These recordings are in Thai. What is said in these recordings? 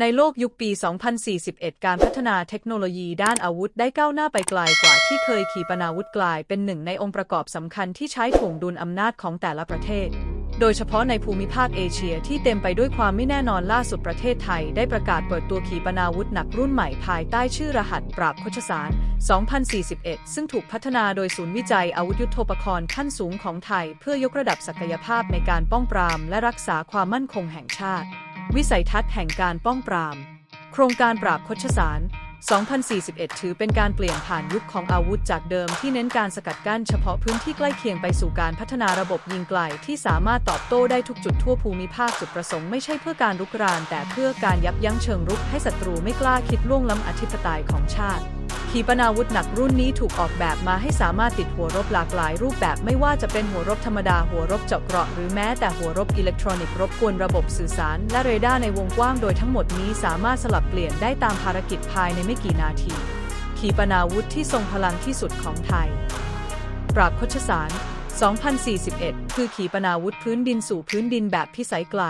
ในโลกยุคปี 2041 การพัฒนาเทคโนโลยีด้านอาวุธได้ก้าวหน้าไปไกลกว่าที่เคยขีปนาวุธกลายเป็นหนึ่งในองค์ประกอบสำคัญที่ใช้ถ่วงดุลอำนาจของแต่ละประเทศ โดยเฉพาะในภูมิภาคเอเชียที่เต็มไปด้วยความไม่แน่นอนล่าสุดประเทศไทย ได้ประกาศเปิดตัวขีปนาวุธหนักรุ่นใหม่ภายใต้ชื่อรหัสปราบโคชสาร 2041 ซึ่งถูกพัฒนาโดยศูนย์วิจัยอาวุธยุทโธปกรณ์ขั้นสูงของไทย เพื่อยกระดับศักยภาพในการป้องปราม และรักษาความมั่นคงแห่งชาติ วิสัยทัศน์แห่งการป้องปราม โครงการปราบคชสาร 2041 ถือเป็นการเปลี่ยนผ่านยุคของอาวุธจากเดิมที่เน้นการสกัดกั้นเฉพาะพื้นที่ใกล้เคียงไปสู่การพัฒนาระบบยิงไกลที่สามารถตอบโต้ได้ทุกจุดทั่วภูมิภาคจุดประสงค์ไม่ใช่เพื่อการรุกราน แต่เพื่อการยับยั้งเชิงรุกให้ศัตรูไม่กล้าคิดล่วงล้ำอธิปไตยของชาติ ขีปนาวุธหนักรุ่นนี้ถูกออกแบบมาให้สามารถติดหัวรบหลากหลายรูปแบบไม่ว่าจะเป็นหัวรบธรรมดาหัวรบเจาะเกราะหรือแม้แต่หัวรบอิเล็กทรอนิกส์รบกวนระบบสื่อสาร และเรดาร์ในวงกว้างโดยทั้งหมดนี้สามารถสลับเปลี่ยนได้ตามภารกิจภายในไม่กี่นาที ขีปนาวุธที่ทรงพลังที่สุดของไทย ปราบคชสาร 2041 คือขีปนาวุธพื้นดินสู่พื้นดินแบบพิสัยไกล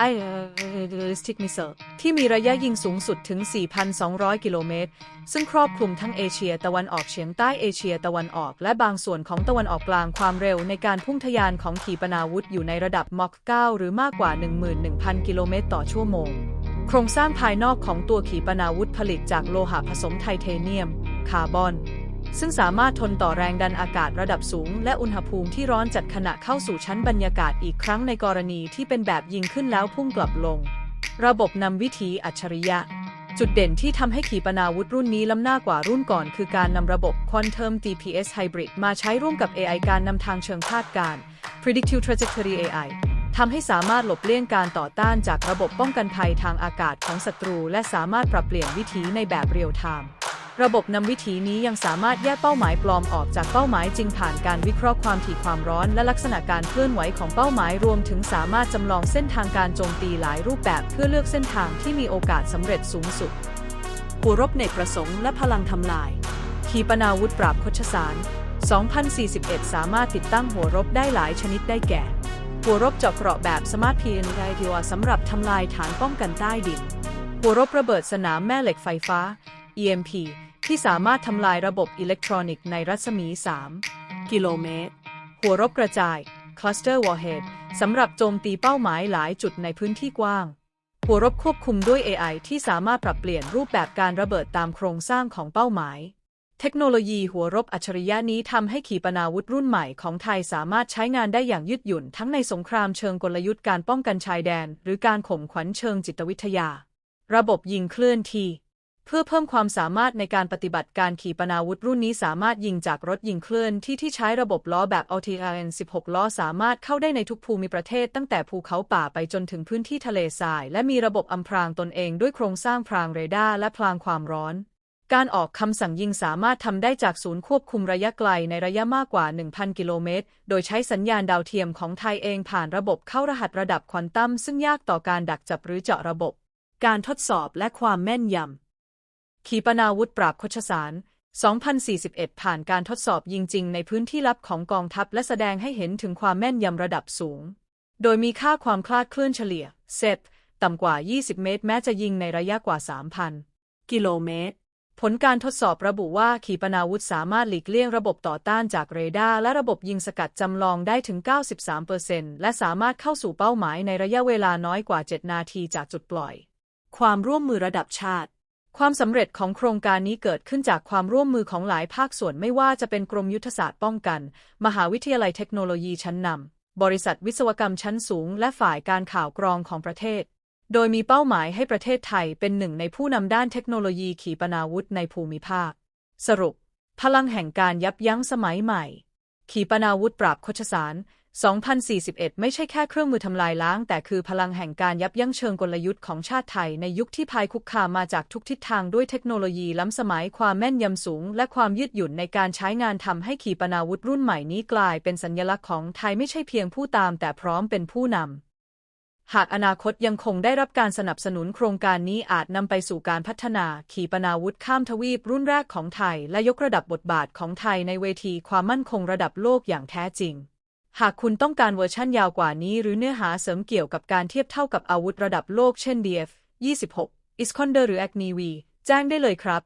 PRBM i Ballistic Missile ที่มีระยะยิงสูงสุดถึง 4,200 กิโลเมตร ซึ่งครอบคลุมทั้งเอเชียตะวันออกเฉียงใต้เอเชียตะวันออก และบางส่วนของตะวันออกกลางความเร็วในการพุ่งทะยานของขีปนาวุธอยู่ในระดับมอค9หรือมากกว่า 11,000 กิโลเมตรต่อชั่วโมง โครงสร้างภายนอกของตัวขีปนาวุธผลิตจากโลหะผสมไทเทเนียม คาร์บอน ซึ่งสามารถทนต่อแรงดันอากาศระดับสูง และอุณหภูมิที่ร้อนจัดขณะเข้าสู่ชั้นบรรยากาศอีกครั้งในกรณีที่เป็นแบบยิงขึ้นแล้วพุ่งกลับลง ระบบนำวิธีอัจฉริยะ จุดเด่นที่ทำให้ขีปนาวุธรุ่นนี้ล้ำหน้ากว่ารุ่นก่อน คือการนำระบบ Quantum DPS Hybrid มาใช้ร่วมกับ AI การนำทางเชิงคาดการณ์ Predictive Trajectory AI ทำให้สามารถหลบเลี่ยงการต่อต้านจากระบบป้องกันภัยทางอากาศของศัตรู และสามารถปรับเปลี่ยนวิธีในแบบเรียลไทม์ ระบบนำวิธีนี้ยังสามารถแยกเป้าหมายปลอมออกจากเป้าหมายจริงผ่านการวิเคราะห์ความถี่ความร้อนและลักษณะการเคลื่อนไหวของเป้าหมายรวมถึงสามารถจำลองเส้นทางการโจมตีหลายรูปแบบเพื่อเลือกเส้นทางที่มีโอกาสสำเร็จสูงสุดหัวรบเนกประสงค์และพลังทำลาย ขีปนาวุธปราบคชสาร 2041 สามารถติดตั้งหัวรบได้หลายชนิดได้แก่ หัวรบเจาะเกราะแบบสมาร์ทพีนไดทิวสำหรับทำลายฐานป้องกันใต้ดิน หัวรบระเบิดสนามแม่เหล็กไฟฟ้า EMP ที่สามารถทำลายระบบอิเล็กทรอนิกส์ในรัศมี 3 กิโลเมตร หัวรบกระจาย Cluster Warhead สำหรับโจมตีเป้าหมายหลายจุดในพื้นที่กว้าง หัวรบควบคุมด้วย AI ที่สามารถปรับเปลี่ยนรูปแบบการระเบิดตามโครงสร้างของเป้าหมาย เทคโนโลยีหัวรบอัจฉริยะนี้ทำให้ขีปนาวุธรุ่นใหม่ของไทยสามารถใช้งานได้อย่างยืดหยุ่น ทั้งในสงครามเชิงกลยุทธ์การป้องกันชายแดน หรือการข่มขวัญเชิงจิตวิทยา ระบบยิงเคลื่อนที่ เพื่อเพิ่มความสามารถในการปฏิบัติการขีปนาวุธรุ่นนี้สามารถยิงจากรถยิงเคลื่อนที่ที่ใช้ระบบล้อแบบ OTRN 16 ล้อสามารถเข้าได้ในทุกภูมิประเทศตั้งแต่ภูเขาป่าไปจนถึงพื้นที่ทะเลทราย และมีระบบอำพรางตนเองด้วยโครงสร้างพรางเรดาร์และพลางความร้อนการออกคำสั่งยิงสามารถทำได้จากศูนย์ควบคุมระยะไกลในระยะมากกว่า 1,000 กิโลเมตร โดยใช้สัญญาณดาวเทียมของไทยเองผ่านระบบเข้ารหัสระดับควอนตัมซึ่งยากต่อการดักจับหรือเจาะระบบ การทดสอบและความแม่นยำ ขีปนาวุธปราบคชสาร 2041 ผ่านการทดสอบยิงจริงในพื้นที่ลับของกองทัพและแสดงให้เห็นถึงความแม่นยำระดับสูง โดยมีค่าความคลาดเคลื่อนเฉลี่ยเซตต่ำกว่า 20 เมตร แม้จะยิงในระยะกว่า 3,000 กิโลเมตร ผลการทดสอบระบุว่าขีปนาวุธสามารถหลีกเลี่ยงระบบต่อต้านจากเรดาร์และระบบยิงสกัดจำลองได้ถึง 93%และสามารถเข้าสู่เป้าหมายในระยะเวลาน้อยกว่า 7 นาทีจากจุดปล่อย ความร่วมมือระดับชาติ ความสำเร็จของโครงการนี้เกิดขึ้นจากความร่วมมือของหลายภาคส่วนไม่ว่าจะเป็นกรมยุทธศาสตร์ป้องกัน มหาวิทยาลัยเทคโนโลยีชั้นนำ บริษัทวิศวกรรมชั้นสูง และฝ่ายการข่าวกรองของประเทศ โดยมีเป้าหมายให้ประเทศไทยเป็นหนึ่งในผู้นำด้านเทคโนโลยีขีปนาวุธในภูมิภาค สรุป พลังแห่งการยับยั้งสมัยใหม่ ขีปนาวุธปราบคชสาร 2041 ไม่ใช่แค่เครื่องมือทำลายล้าง แต่คือพลังแห่งการยับยั้งเชิงกลยุทธ์ของชาติไทยในยุคที่ภัยคุกคามมาจากทุกทิศทางด้วยเทคโนโลยีล้ำสมัยความแม่นยำสูง และความยืดหยุ่นในการใช้งานทำให้ขีปนาวุธรุ่นใหม่นี้กลายเป็นสัญลักษณ์ของไทยไม่ใช่เพียงผู้ตามแต่พร้อมเป็นผู้นำหากอนาคตยังคงได้รับการสนับสนุนโครงการนี้อาจนำไปสู่การพัฒนา ขีปนาวุธข้ามทวีปรุ่นแรกของไทย และยกระดับบทบาทของไทยในเวทีความมั่นคงระดับโลกอย่างแท้จริง หากคุณต้องการเวอร์ชั่นยาวกว่านี้หรือเนื้อหาเสริมเกี่ยวกับการเทียบเท่ากับอาวุธระดับโลกเช่น DF 26 Iskander หรือ a g n i v แจ้งได้เลยครับ